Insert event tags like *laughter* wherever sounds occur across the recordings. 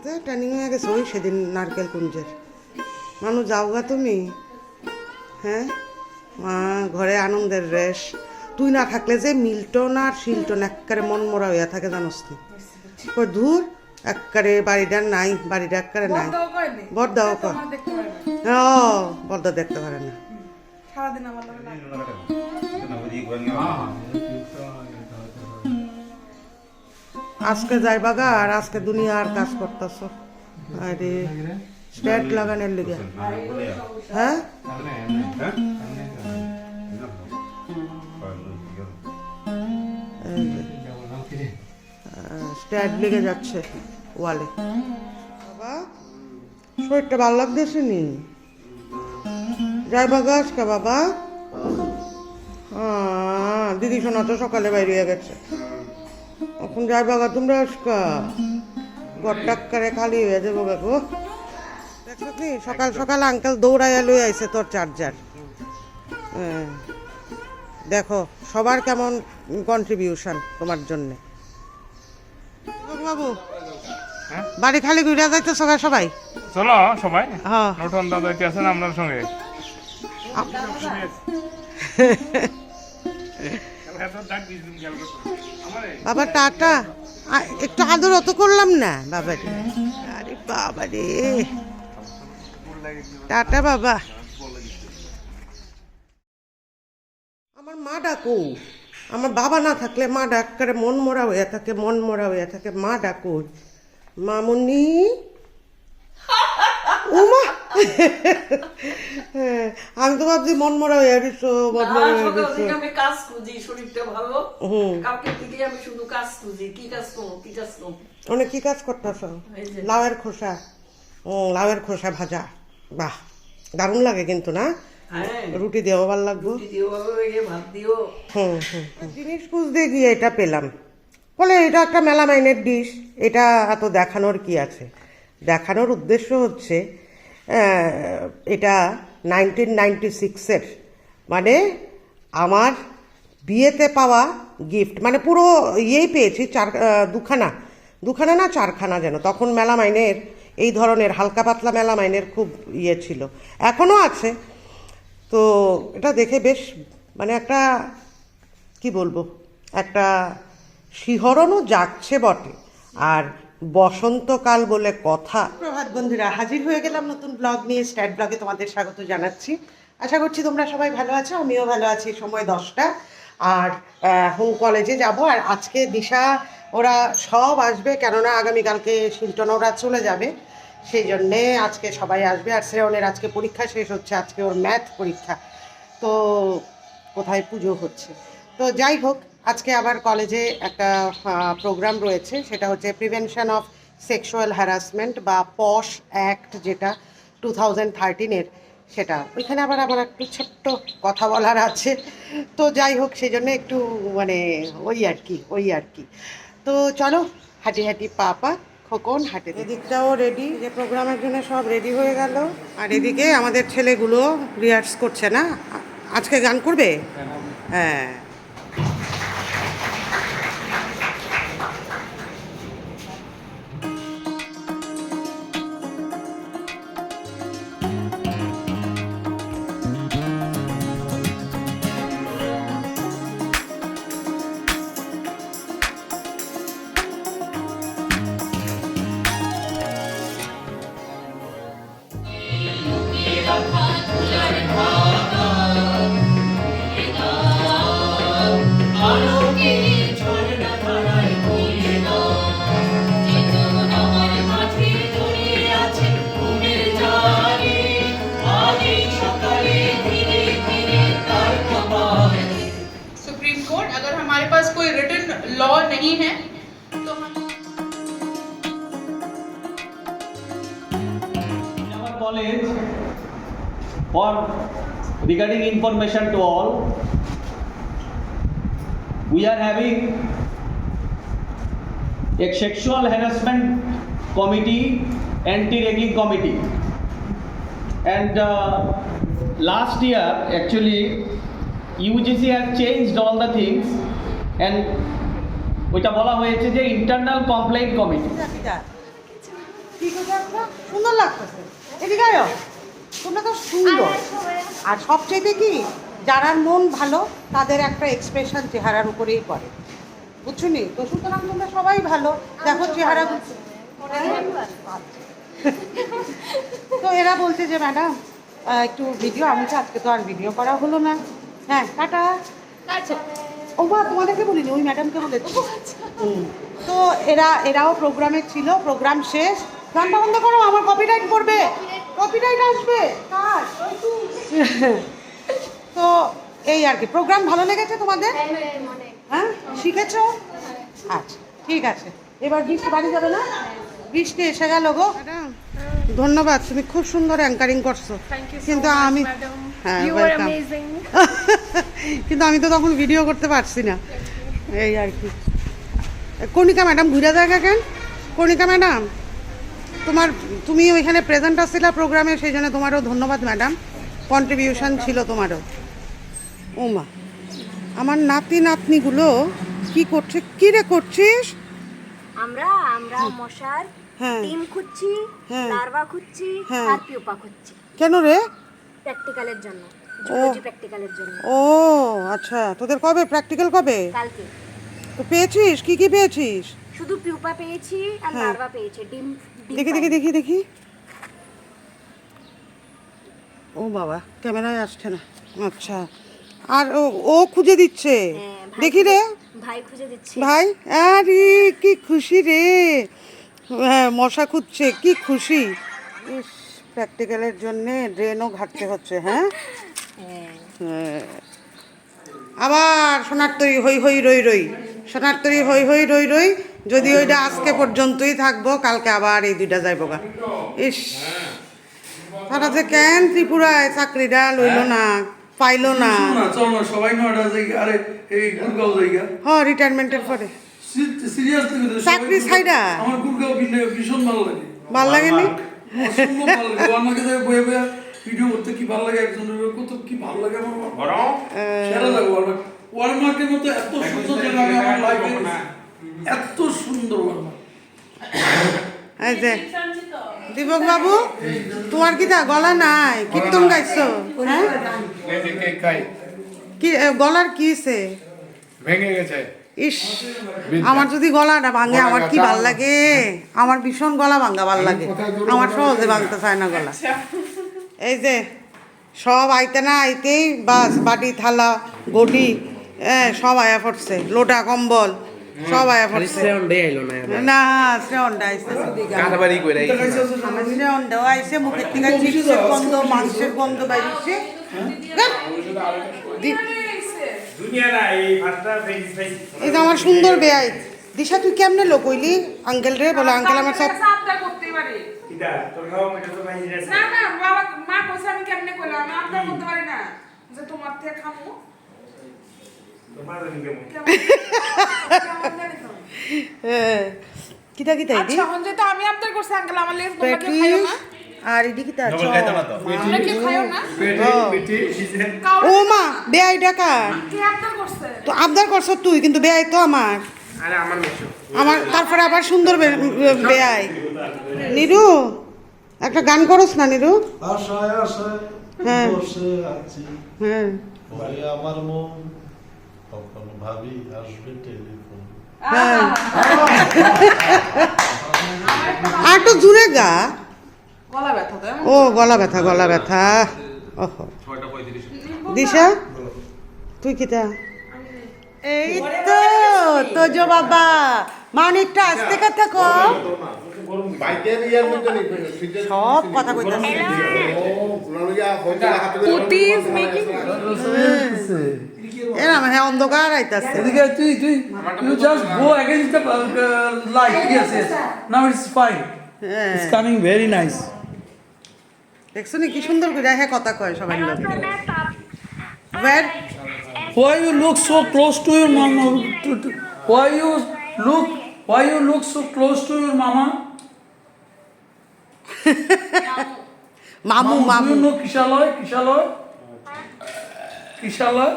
সাথে ট্রেনিং হয়ে গেছে ওই সেদিন নারকেল কুঞ্জের। মানুষ যাওগা তুমি। হ্যাঁ? মা ঘরে আনন্দের রেশ। তুই না থাকলে যে মিল্টন আর শিল্টন একবারে মন মরা হইয়া থাকে জানোস না কই দূর? একবারে বাড়িটার নাই বাড়িটা একবারে নাই। বড়দাও কর। আমার দেখতে পারে ও বড়দা দেখতে পারে না। সারাদিন আমার লাগে না আজকে যাইবা গা আর আজকে দুনিয়ার কাজ করতেছ। আরে স্ট্যাট লাগানোর লিগে। হ্যাঁ? স্ট্যাট লেগে যাচ্ছে ওয়ালে। বাবা, শরীরটা ভালো লাগতেছে নি? যাইবা গা আজকে বাবা। হ্যাঁ দিদি শোনা তো সকালে বাইরে গেছে। এখন যাইবা গা তোমরা আজকা? গট্টাক্কারে খালি হয়ে যাব গা গো। দেখছ কি সকাল সকাল আঙ্কেল দৌড়াইয়া লই আইছে তোর চার্জার দেখো সবার কেমন কন্ট্রিবিউশন তোমার জন্যে। বাবু হ্যাঁ? বাড়ি খালি ঘুরে যাইতো সবাই সবাই? চলো সবাই। হ্যাঁ। নতুন দাদা আছেন আপনার সঙ্গে? *laughs* বাবা টাটা। একটু আদর অত করলাম না বাবা রে আরে বাবা রে টাটা বাবা। আমার মা ডাকো। আমার বাবা না থাকলে মা ডাক করে মন মরা হয়ে থাকে মন মরা হয়ে থাকে। মা ডাকো। মামুনি। উমা! হ্যাঁ, আমি তো ভাবছি মন মরা হয়ে গেছো মন মরা হয়ে গেছো। আমি কাজ খুঁজি শরীরটা ভালো। হুম। কালকে থেকে আমি শুধু কাজ খুঁজি কি কাজ করব কি কাজ করব? অনেক কি কাজ করতেছ? লাউয়ের খোসা। ও লাউয়ের খোসা ভাজা। বাহ দারুণ লাগে কিন্তু না? হ্যাঁ। রুটি দিয়েও ভালো লাগবো। হুম হুম হুম। জিনিস খুঁজতে গিয়ে এটা পেলাম। বলে এটা একটা মেলামাইনের ডিশ এটা এত দেখানোর কি আছে? দেখানোর উদ্দেশ্য হচ্ছে এটা নাইনটিন নাইনটি সিক্সের মানে আমার বিয়েতে পাওয়া গিফট মানে পুরো ইয়েই পেয়েছি, চার দুখানা। দুখানা না, চারখানা যেন। তখন মেলা মাইনের এই ধরনের, হালকা পাতলা মেলা মাইনের খুব ইয়ে ছিল। এখনও আছে। তো এটা দেখে বেশ মানে একটা, কি বলব, একটা শিহরণও যাচ্ছে বটে। আর বসন্তকাল বলে কথা। প্রভাত বন্ধুরা, হাজির হয়ে গেলাম নতুন ব্লগ নিয়ে। স্ট্যাট ব্লগে তোমাদের স্বাগত জানাচ্ছি। আশা করছি তোমরা সবাই ভালো আছো, আমিও ভালো আছি। সময় দশটা। আর এখন কলেজে যাব। আর আজকে দিশা, ওরা সব আসবে, কেননা আগামীকালকে শিল্টন ওরা চলে যাবে। সেই জন্যে আজকে সবাই আসবে। আর শ্রেয়নের আজকে পরীক্ষা শেষ হচ্ছে, আজকে ওর ম্যাথ পরীক্ষা। তো, কোথায় পুজো হচ্ছে? তো যাই হোক আজকে আবার কলেজে একটা প্রোগ্রাম রয়েছে, সেটা হচ্ছে প্রিভেনশন অফ সেক্সুয়াল হ্যারাসমেন্ট বা পশ অ্যাক্ট যেটা টু থাউজেন্ড থার্টিনের সেটা। ওইখানে আবার আমার একটু ছোট্ট কথা বলার আছে। তো যাই হোক, সেই জন্য একটু মানে ওই আর কি, ওই আর কি। তো চলো, হাঁটি হাঁটি পা পা খোকন, হাঁটে এদিকটাও রেডি যে প্রোগ্রামের জন্য সব রেডি হয়ে গেল। আর এদিকে আমাদের ছেলেগুলো রিহার্স করছে না? আজকে গান করবে? হ্যাঁ। नहीं है तो हम in our college for regarding information to all we are having a sexual harassment committee anti-ragging committee and uh, last year actually UGC has changed all the things and ওইটা বলা হয়েছে যে ইন্টারনাল কমপ্লেইন্ট কমিটি কি কথা একটা সুন্দর লাগতেছে। এদিকে আয়ো। তোমরা তো সুন্দর। আর সবচেয়ে কি যারার মন ভালো তাদের একটা এক্সপ্রেশন চেহারার উপরেই পড়ে। বুঝছ নি? তো সুতরাং তোমরা সবাই ভালো। দেখো চেহারা তো এরা বলছে যে ম্যাডাম একটু ভিডিও আমি আজকে তো আর ভিডিও করা হলো না। হ্যাঁ টাটা। ও মা তোমাদেরকে বলিনি ওই ম্যাডামকে বলেছি। হুম। তো এরা এরাও প্রোগ্রামে ছিল প্রোগ্রাম শেষ। গানটা বন্ধ করো আমার কপিরাইট পড়বে। কপিরাইট আসবে। *laughs* তো। এই আর কি প্রোগ্রাম ভালো লেগেছে তোমাদের? হ্যাঁ শিখেছো? আচ্ছা ঠিক আছে। এবার বৃষ্টি বাড়ি যাবে না? বৃষ্টি এসে গেল গো। ধন্যবাদ তুমি খুব সুন্দর অ্যাঙ্কারিং করছ। কিন্তু আমি হ্যাঁ. *laughs* কিন্তু আমি তো তখন ভিডিও করতে পারছি না। এই আর কি। কণিকা ম্যাডাম ঘুরে দেখা কেন? কণিকা ম্যাডাম তোমার তুমি ওইখানে প্রেজেন্ট আসছিলা প্রোগ্রামে সেই জন্য তোমারও ধন্যবাদ ম্যাডাম। কন্ট্রিবিউশন ছিল তোমারও। ও মা। আমার নাতি নাতনিগুলো কি করছে? কি রে করছিস? আমরা আমরা মশার হ্যাঁ। ডিম খুঁজছি হ্যাঁ। লার্ভা খুঁজছি হ্যাঁ। আর পিউপা খুঁজছি। কেন রে? প্র্যাকটিক্যালের জন্য জুলজি প্র্যাকটিক্যালের জন্য। ও আচ্ছা তোদের কবে? প্র্যাকটিক্যাল কবে? কালকে। তো পেয়েছিস? কি কি পেয়েছিস? শুধু পিউপা পেয়েছি আর হ্যাঁ। লার্ভা পেয়েছি ডিম ডিম দেখি দেখি পাইনি। দেখি দেখি। ও বাবা ক্যামেরায় আসছে না। আচ্ছা। আর ও ও খুঁজে দিচ্ছে? হ্যাঁ, ভাই দেখি রে। খুঁজে- ভাই খুঁজে দিচ্ছে। ভাই আরে কি খুশি রে। হ্যাঁ মশা খুঁজছে কি খুশি। ইস। প্র্যাকটিক্যালের জন্যে ড্রেনও ঘাটতে হচ্ছে হ্যাঁ হ্যাঁ। হ্যাঁ। আবার সোনার তরি হই হই রই রই সোনার তরি হই হই রই রই যদি ওইটা আজকে পর্যন্তই থাকব কালকে আবার এই দুইটা যাইব গা ইস তারা যে কেন ত্রিপুরায় চাকরিটা লইলো না পাইলো না না সবাই আরে এই গুরগাঁও হ রিটায়ারমেন্টের পরে চাকরি? আমার ভীষণ ভালো লাগে ভালো লাগেনি আমাকে দেখে বয়ে বয়ে ভিডিও করতে কি ভালো লাগে একজনের কত কি ভালো লাগে আমার সেরা লাগে মতো এত সুন্দর জায়গা আমি আমার লাইফে এত সুন্দর ওয়ালমার্ক এই যে দীপক বাবু তোমার কি তা গলা নাই? কীর্তন গাইছো? হ্যাঁ? কি গলার কি সে? ভেঙে গেছে। ইস আমার যদি গলাটা ভাঙে আমার কি ভালো লাগে? আমার ভীষণ গলা ভাঙা ভালো লাগে। আমার সহজে ভাঙতে চায় না গলা। এই যে সব আইতে না আইতেই বাস বাটি থালা হ্যাঁ সব আয়া পড়ছে। লোটা কম্বল সব আয়া পড়ছে। না শ্রেয়নটা আইছে কারবারি করে আমার শ্রেয়নটাও আইছে মুখের থেকে চিপসের গন্ধ মাংসের গন্ধ বাইরেছে এই যে আমার সুন্দর বেয়াই। দিশা তুই কেমনে লোক হইলি? আঙ্কেল রে বলে আঙ্কেল আমার সব আবদার করতেই পারি। না না বাবা মা কইছে আমি কেমনে কইলাম? আমি আবদার করতে পারি না। যে তোমার থেকে খামু। কিতা আচ্ছা যেটা আমি আবদার করছি আঙ্কেল আমার লেগে তোমরা খাইও না। আর না তো? খাইও না? ও মা বেয়াই ডাকা তো আবদার করছ তুই কিন্তু বেয়াই তো আমার। আমার তারপরে আবার সুন্দর বে- বেয়াই। নিরু একটা গান করস না নিরু? হ্যাঁ। হ্যাঁ। আমার মন তখন ভাবি আসবে টেলিফোন। হ্যাঁ। আর তো জুড়ে গা। গলা ব্যথা ও গলা ব্যথা গলা ব্যথা। ওহো। দিশা? তুই কিতা এই তো তোজো বাবা। মানিকটা আসতে কথা সুইচের সব কথা কইতাছে পুটি ইজ মেকিং। এরা মানে অন্ধকার আইতাছে। এদিকে তুই তুই you just go against the light yes yes now it's fine it's coming very nice দেখছ কি সুন্দর করে কথা কয় সবাই Why you look so close to your mama? You look? Why you look so close to your মামু মামু no কিশালয় কিশালয় কিশালয়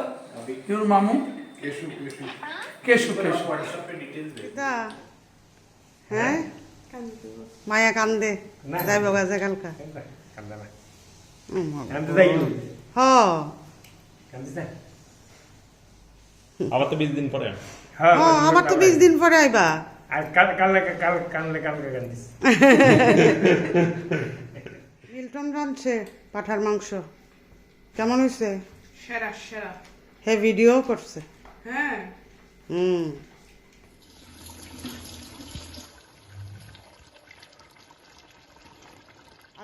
মামু কেশু কেশু হ্যাঁ মায়া কান্দে যাইব গাজে কালকা আবার তো বিশ দিন পরে হ্যাঁ আবার তো বিশ দিন পরে আইবা আর কাল কাল কাল কানলে কালকে কান্দিস মিল্টন রাঁধছে পাঠার মাংস কেমন হয়েছে সেরা সেরা। হে ভিডিও করছে। হ্যাঁ। হুম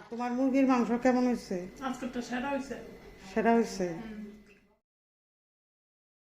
তোমার মুরগির মাংস কেমন হয়েছে আজকে তো সেরা হয়েছে সেরা হয়েছে